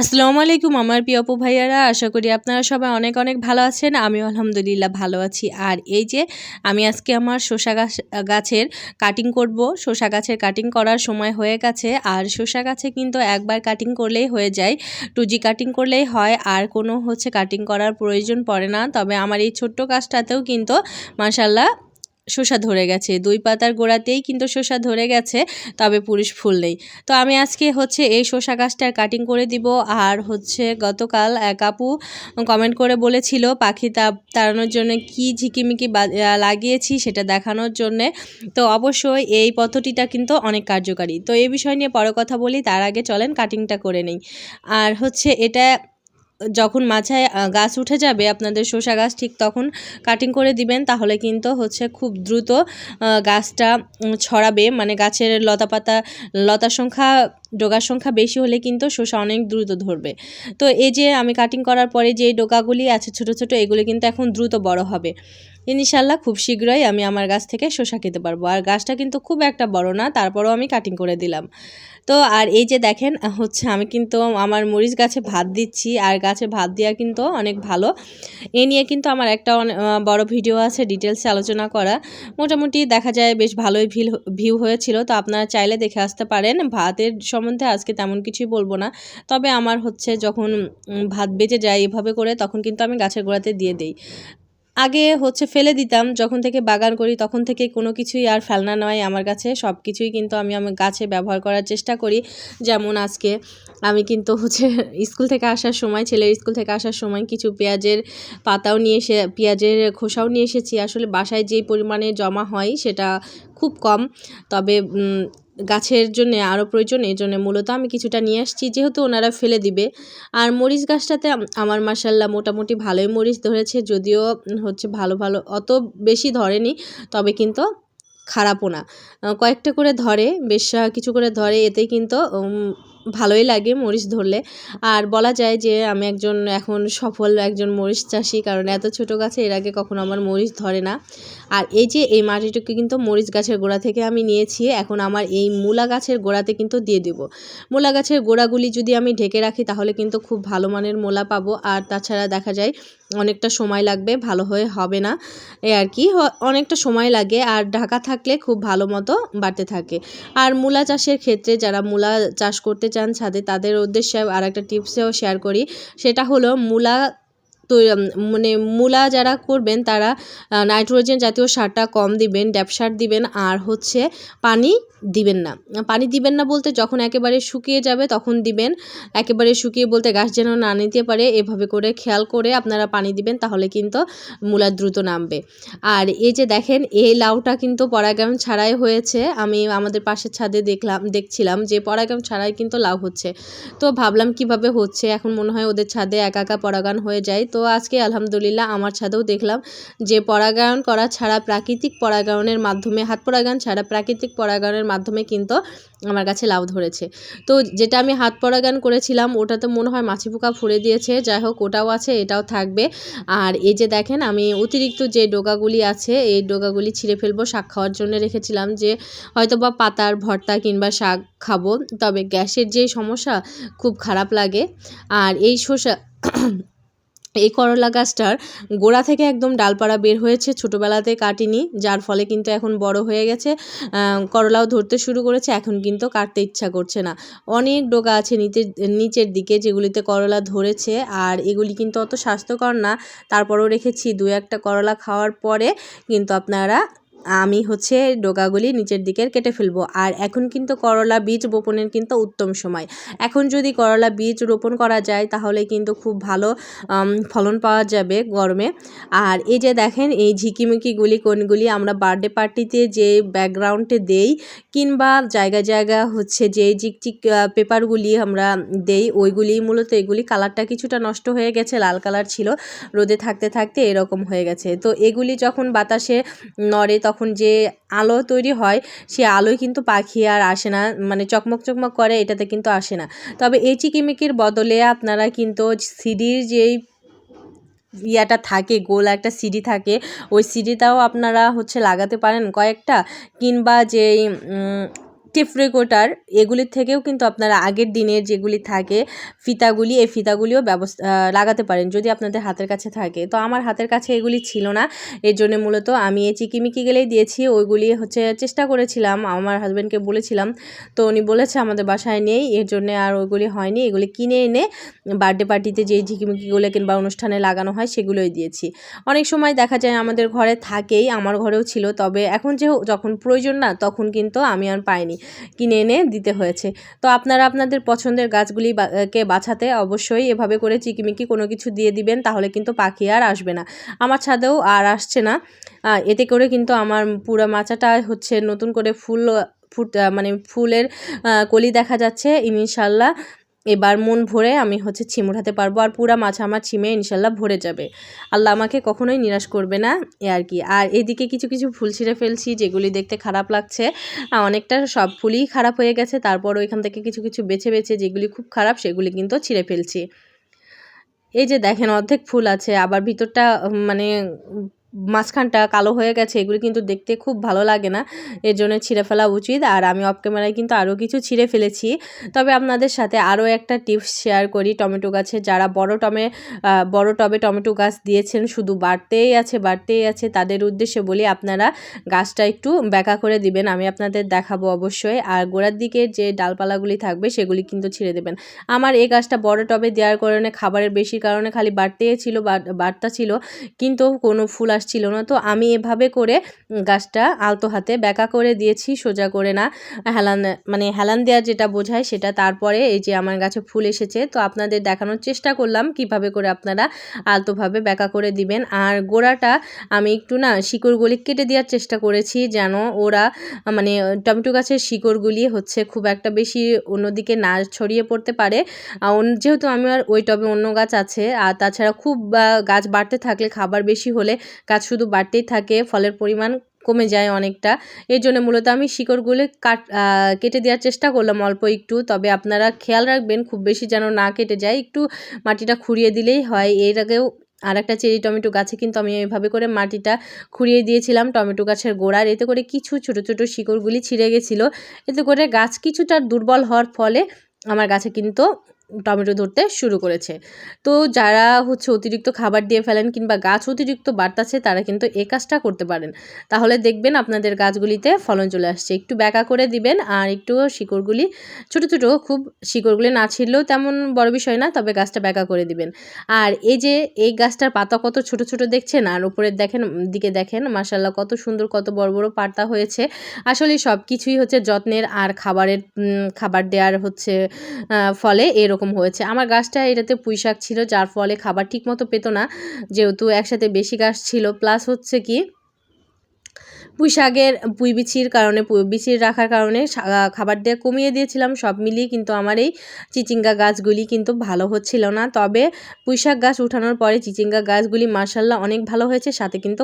আসসালামু আলাইকুম আমার প্রিয় অপু ভাইয়ারা, আশা করি আপনারা সবাই অনেক অনেক ভালো আছেন, আমিও আলহামদুলিল্লাহ ভালো আছি। আর এই যে আমি আজকে আমার শসা গাছ, গাছের কাটিং করব, শসা গাছের কাটিং করার সময় হয়ে গেছে, আর শসা গাছে কিন্তু একবার কাটিং করলেই হয়ে যায় টুজি কাটিং করলেই হয়, আর কোনো হচ্ছে কাটিং করার প্রয়োজন পড়ে না, তবে আমার এই ছোট্ট গাছটাতেও কিন্তু মাসাল্লাহ শসা ধরে গেছে। দুই পাতার গোড়াতেই কিন্তু শসা ধরে গেছে, তবে পুরুষ ফুল নেই। তো আমি আজকে হচ্ছে এই শসা গাছটার কাটিং করে দিব। আর হচ্ছে গতকাল এক কমেন্ট করে বলেছিল, পাখি তাপ তাড়ানোর জন্য কি ঝিকিমিকি লাগিয়েছি সেটা দেখানোর জন্যে। তো অবশ্যই এই পদ্ধতিটা কিন্তু অনেক কার্যকারী। তো এই বিষয় নিয়ে পরে কথা বলি, তার আগে চলেন কাটিংটা করে নেই। আর হচ্ছে এটা যখন মাছায় গাছ উঠে যাবে, আপনাদের শসা গাছ ঠিক তখন কাটিং করে দিবেন, তাহলে কিন্তু হচ্ছে খুব দ্রুত গাছটা ছড়াবে। মানে গাছের লতা পাতা লতার সংখ্যা ডোগার সংখ্যা বেশি হলে কিন্তু শসা অনেক দ্রুত ধরবে। তো এই যে আমি কাটিং করার পরে যে ডোকাগুলি আছে ছোট ছোট, এগুলি কিন্তু এখন দ্রুত বড় হবে। ইনশাল্লাহ খুব শীঘ্রই আমি আমার গাছ থেকে শসা খেতে পারব। আর গাছটা কিন্তু খুব একটা বড় না, তারপরেও আমি কাটিং করে দিলাম। তো আর এই যে দেখেন, হচ্ছে আমি কিন্তু আমার মরিচ গাছে ভাত দিচ্ছি, আর গাছে ভাত দেওয়া কিন্তু অনেক ভালো। এ নিয়ে কিন্তু আমার একটা বড় ভিডিও আছে ডিটেলসে আলোচনা করা। মোটামুটি দেখা যায় বেশ ভালোই ভিল ভিউ হয়েছিল। তো আপনারা চাইলে দেখে আসতে পারেন। ভাতের সম্বন্ধে আজকে তেমন কিছুই বলব না। তবে আমার হচ্ছে যখন ভাত বেজে যায় এভাবে করে, তখন কিন্তু আমি গাছের গোড়াতে দিয়ে দিই। আগে হচ্ছে ফেলে দিতাম, যখন থেকে বাগান করি তখন থেকে কোনো কিছুই আর ফেলনা নয় আমার কাছে। সব কিছুই কিন্তু আমি আমার গাছে ব্যবহার করার চেষ্টা করি। যেমন আজকে আমি কিন্তু হচ্ছে স্কুল থেকে আসার সময়, ছেলের স্কুল থেকে আসার সময় কিছু পেঁয়াজের পাতাও নিয়ে এসে, পেঁয়াজের খোসাও নিয়ে এসেছি। আসলে বাসায় যেই পরিমাণে জমা হয় সেটা খুব কম। তবে গাছের জন্য আরও প্রয়োজন, এই জন্য মূলত আমি কিছুটা নিয়ে আসছি। যেহেতু ওনারা ফেলে দিবে, আর মরিচ গাছটাতে আমার মাসাল্লাহ মোটামুটি ভালোই মরিচ ধরেছে, যদিও হচ্ছে ভালো ভালো অত বেশি ধরেনি, তবে কিন্তু খারাপও না। কয়েকটা করে ধরে, বেশ কিছু করে ধরে এতেই কিন্তু ভালোই লাগে মরিচ ধরলে। আর বলা যায় যে আমি একজন এখন সফল একজন মরিচ চাষি, কারণ এত ছোট গাছে এর আগে কখনো আমার মরিচ ধরে না। আর এই যে এই মাটিটুকু কিন্তু মরিচ গাছের গোড়া থেকে আমি নিয়েছি, এখন আমার এই মূলা গাছের গোড়াতে কিন্তু দিয়ে দেব। মূলা গাছের গোড়াগুলি যদি আমি ঢেকে রাখি, তাহলে কিন্তু খুব ভালো মানের মূলা পাবো। আর তাছাড়া দেখা যায় অনেকটা সময় লাগবে, ভালো হয়ে হবে না। এ আর কি অনেকটা সময় লাগে। আর ঢাকা থাকলে খুব ভালো মতো বাড়তে থাকে। আর মূলা চাষের ক্ষেত্রে যারা মূলা চাষ করতে চান ছাদে তাদের উদ্দেশ্যে আর একটা টিপসও শেয়ার করি। সেটা হলো মূলা মানে মূলা যারা করবেন তারা নাইট্রোজেন জাতীয় সারটা কম দিবেন ড্যাপ সার দিবেন, আর হচ্ছে পানি দিবেন না। পানি দিবেন না বলতে যখন একেবারে শুকিয়ে যাবে তখন দিবেন। একেবারে শুকিয়ে বলতে গাছ যেন না নিতে পারে, এভাবে করে খেয়াল করে আপনারা পানি দিবেন তাহলে কিন্তু মূলা দ্রুত নামবে। আর এই যে দেখেন, এই লাউটা কিন্তু পরাগায়ন ছাড়াই হয়েছে। আমি আমাদের পাশের ছাদে দেখলাম, দেখছিলাম যে পরাগায়ন ছাড়াই কিন্তু লাউ হচ্ছে। তো ভাবলাম কীভাবে হচ্ছে? এখন মনে হয় ওদের ছাদে একা একা পরাগায়ন হয়ে যায়। তো আজকে আলহামদুলিল্লাহ আমার ছাদেও দেখলাম যে পরাগায়ন করা ছাড়া প্রাকৃতিক পরাগায়নের মাধ্যমে, হাত পরাগায়ন ছাড়া প্রাকৃতিক পরাগায়নের মাধ্যমে কিন্তু আমার কাছে লাউ ধরেছে। তো যেটা আমি হাত পরাগায়ন করেছিলাম, ওটাতে মনে হয় মাছি পোকা ফুড়ে দিয়েছে, যাই হোক ওটাও আছে, এটাও থাকবে। আর এই যে দেখেন, আমি অতিরিক্ত যে ডোকাগুলি আছে, এই ডোকাগুলি ছিঁড়ে ফেলব শাক খাওয়ার জন্য রেখেছিলাম যে হয়তো বা পাতার ভর্তা কিংবা শাক খাব, তবে গ্যাসের যে সমস্যা খুব খারাপ লাগে। আর এই শসা এই করলা গাছটার গোড়া থেকে একদম ডালপাড়া বের হয়েছে, ছোটোবেলাতে কাটিনি, যার ফলে কিন্তু এখন বড় হয়ে গেছে। করলাও ধরতে শুরু করেছে, এখন কিন্তু কাটতে ইচ্ছা করছে না। অনেক ডোকা আছে নিচের নিচের দিকে যেগুলিতে করলা ধরেছে, আর এগুলি কিন্তু অত স্বাস্থ্যকর না। তারপরেও রেখেছি দু একটা করলা খাওয়ার পরে কিন্তু আপনারা আমি হচ্ছে ডোকাগুলি নিচের দিকের কেটে ফেলব। আর এখন কিন্তু করলা বীজ বপনের কিন্তু উত্তম সময়। এখন যদি করলা বীজ রোপণ করা যায়, তাহলে কিন্তু খুব ভালো ফলন পাওয়া যাবে গরমে। আর এই যে দেখেন, এই ঝিকিমিকিগুলি, কোনগুলি আমরা বার্থডে পার্টিতে যে ব্যাকগ্রাউন্ডে দেই, কিংবা জায়গা জায়গা হচ্ছে যে চিকচিক পেপারগুলি আমরা দেই, ওইগুলি মূলত এগুলি কালারটা কিছুটা নষ্ট হয়ে গেছে, লাল কালার ছিল। রোদে থাকতে থাকতে এরকম হয়ে গেছে। তো এগুলি যখন বাতাসে নড়ে তখন যে আলো তৈরি হয়, সে আলোয় কিন্তু পাখি আর আসে না। মানে চকমক চকমক করে, এটাতে কিন্তু আসে না। তবে এই চিকিমিকির বদলে আপনারা কিন্তু সিডির যেই ইয়াটা থাকে, গোল একটা সিডি থাকে, ওই সিডিটাও আপনারা হচ্ছে লাগাতে পারেন কয়েকটা। কিংবা যেই টেফরেকোটার এগুলির থেকেও কিন্তু আপনারা আগের দিনের যেগুলি থাকে, ফিতাগুলি, এই ফিতাগুলিও ব্যবস্থা লাগাতে পারেন যদি আপনাদের হাতের কাছে থাকে। তো আমার হাতের কাছে এগুলি ছিল না। এর জন্য মূলত আমি এই চিকিমিকি গেলেই দিয়েছি। ওইগুলি হচ্ছে চেষ্টা করেছিলাম। আমার হাজব্যান্ডকে বলেছিলাম। তো উনি বলেছে, আমাদের বাসায় নেই। এর জন্য আর ওইগুলি হয়নি। এগুলি কিনে এনে বার্থডে পার্টিতে যে ঝিকিমিকিগুলো কিংবা অনুষ্ঠানে লাগানো হয়, সেগুলোই দিয়েছি। অনেক সময় দেখা যায় আমাদের ঘরে থাকেই, আমার ঘরেও ছিল। তবে এখন যে যখন প্রয়োজন না, তখন কিন্তু আমি আর পাইনি। কিনে এনে দিতে হয়েছে। তো আপনারা আপনাদের পছন্দের গাছগুলি কে বাছাতে অবশ্যই এভাবে করে চিকিমিকি কোনো কিছু দিয়ে দিবেন, তাহলে কিন্তু পাখি আর আসবে না। আমার ছাদেও আর আসছে না। এতে করে কিন্তু আমার পুরো মাচাটা হচ্ছে নতুন করে ফুল, ফুট মানে ফুলের কলি দেখা যাচ্ছে। ইনশাল্লাহ এবার মন ভরে আমি হচ্ছে উঠাতে পারব আর পুরা মাছ আমার ছিমে ইনশাল্লাহ ভরে যাবে। আল্লাহ আমাকে কখনোই নিরাশ করবে না, এ আর কি। আর এদিকে কিছু কিছু ফুল ছিঁড়ে ফেলছি, যেগুলি দেখতে খারাপ লাগছে। অনেকটা সব ফুলই খারাপ হয়ে গেছে, তারপর ওইখান থেকে কিছু কিছু বেছে বেছে যেগুলি খুব খারাপ সেগুলি কিন্তু ছিঁড়ে ফেলছি। এই যে দেখেন অর্ধেক ফুল আছে, আবার ভিতরটা মানে মাঝখানটা কালো হয়ে গেছে, এগুলি কিন্তু দেখতে খুব ভালো লাগে না। এর জন্য ছিঁড়ে ফেলা উচিত। আর আমি অফ ক্যামেরায় কিন্তু আরও কিছু ছিঁড়ে ফেলেছি। তবে আপনাদের সাথে আরও একটা টিপস শেয়ার করি টমেটো গাছে। যারা বড় টমে বড় টবে টমেটো গাছ দিয়েছেন, শুধু বাড়তেই আছে বাড়তেই আছে, তাদের উদ্দেশ্যে বলি আপনারা গাছটা একটু ব্যাকা করে দিবেন। আমি আপনাদের দেখাবো অবশ্যই। আর গোড়ার দিকে যে ডালপালাগুলি থাকবে, সেগুলি কিন্তু ছিঁড়ে দেবেন। আমার এই গাছটা বড় টবে দেওয়ার কারণে, খাবারের বেশি কারণে খালি বাড়তেই ছিল বাড়তা ছিল। কিন্তু কোনো ফুল আসছিল না। তো আমি এভাবে করে গাছটা আলতো হাতে ব্যাকা করে দিয়েছি, সোজা করে না। হেলান মানে হেলান দেওয়া যেটা বোঝায় সেটা তারপরে এই যে আমার গাছে ফুল এসেছে। তো আপনাদের দেখানোর চেষ্টা করলাম কীভাবে করে আপনারা আলতোভাবে ব্যাকা করে দিবেন। আর গোড়াটা আমি একটু না শিকড়গুলি কেটে দেওয়ার চেষ্টা করেছি যেন ওরা মানে টমেটো গাছের শিকড়গুলি হচ্ছে খুব একটা বেশি অন্যদিকে না ছড়িয়ে পড়তে পারে। যেহেতু আমার ওই টবে অন্য গাছ আছে, আর তাছাড়া খুব গাছ বাড়তে থাকলে খাবার বেশি হলে গাছ শুধু বাড়তেই থাকে, ফলের পরিমাণ কমে যায় অনেকটা। এর জন্য মূলত আমি শিকড়গুলি কাট কেটে দেওয়ার চেষ্টা করলাম অল্প একটু, তবে আপনারা খেয়াল রাখবেন খুব বেশি যেন না কেটে যায়। একটু মাটিটা খুঁড়িয়ে দিলেই হয়। এর আগেও আর একটা চেরি টমেটো গাছে কিন্তু আমি এভাবে করে মাটিটা খুঁড়িয়ে দিয়েছিলাম টমেটো গাছের গোড়ার। এতে করে কিছু ছোট ছোট শিকড়গুলি ছিঁড়ে গেছিল। এতে করে গাছ কিছুটা দুর্বল হওয়ার ফলে আমার গাছে কিন্তু টমেটো ধরতে শুরু করেছে। তো যারা হচ্ছে অতিরিক্ত খাবার দিয়ে ফেলেন কিংবা গাছ অতিরিক্ত বাড়তাছে, তারা কিন্তু এই কাজটা করতে পারেন। তাহলে দেখবেন আপনাদের গাছগুলিতে ফলন চলে আসছে। একটু ব্যাকা করে দিবেন আর একটু শিকড়গুলি, ছোট ছোট খুব শিকড়গুলি না ছিঁড়লেও তেমন বড় বিষয় না, তবে গাছটা ব্যাকা করে দিবেন। আর এই যে এই গাছটার পাতা কত ছোট ছোট দেখছেন? আর উপরের দেখেন, দিকে দেখেন মাসাল্লাহ কত সুন্দর, কত বড় বড় পাতা হয়েছে। আসলে সব কিছুই হচ্ছে যত্নের আর খাবারের খাবার দেওয়ার হচ্ছে ফলে এরকম হয়েছে। আমার গাছটা এটাতে পুঁই শাক ছিল, যার ফলে খাবার ঠিকমতো পেতো না, যেহেতু একসাথে বেশি গাছ ছিল। প্লাস হচ্ছে কি, পুঁই শাকের, পুঁই বিচির কারণে, পুঁই বিচির রাখার কারণে খাবার দেওয়া কমিয়ে দিয়েছিলাম সব মিলিয়ে, কিন্তু আমার এই চিচিঙ্গা গাছগুলি কিন্তু ভালো হচ্ছিল না। তবে পুঁই শাক গাছ উঠানোর পরে চিচিঙ্গা গাছগুলি মার্শাল্লাহ অনেক ভালো হয়েছে, সাথে কিন্তু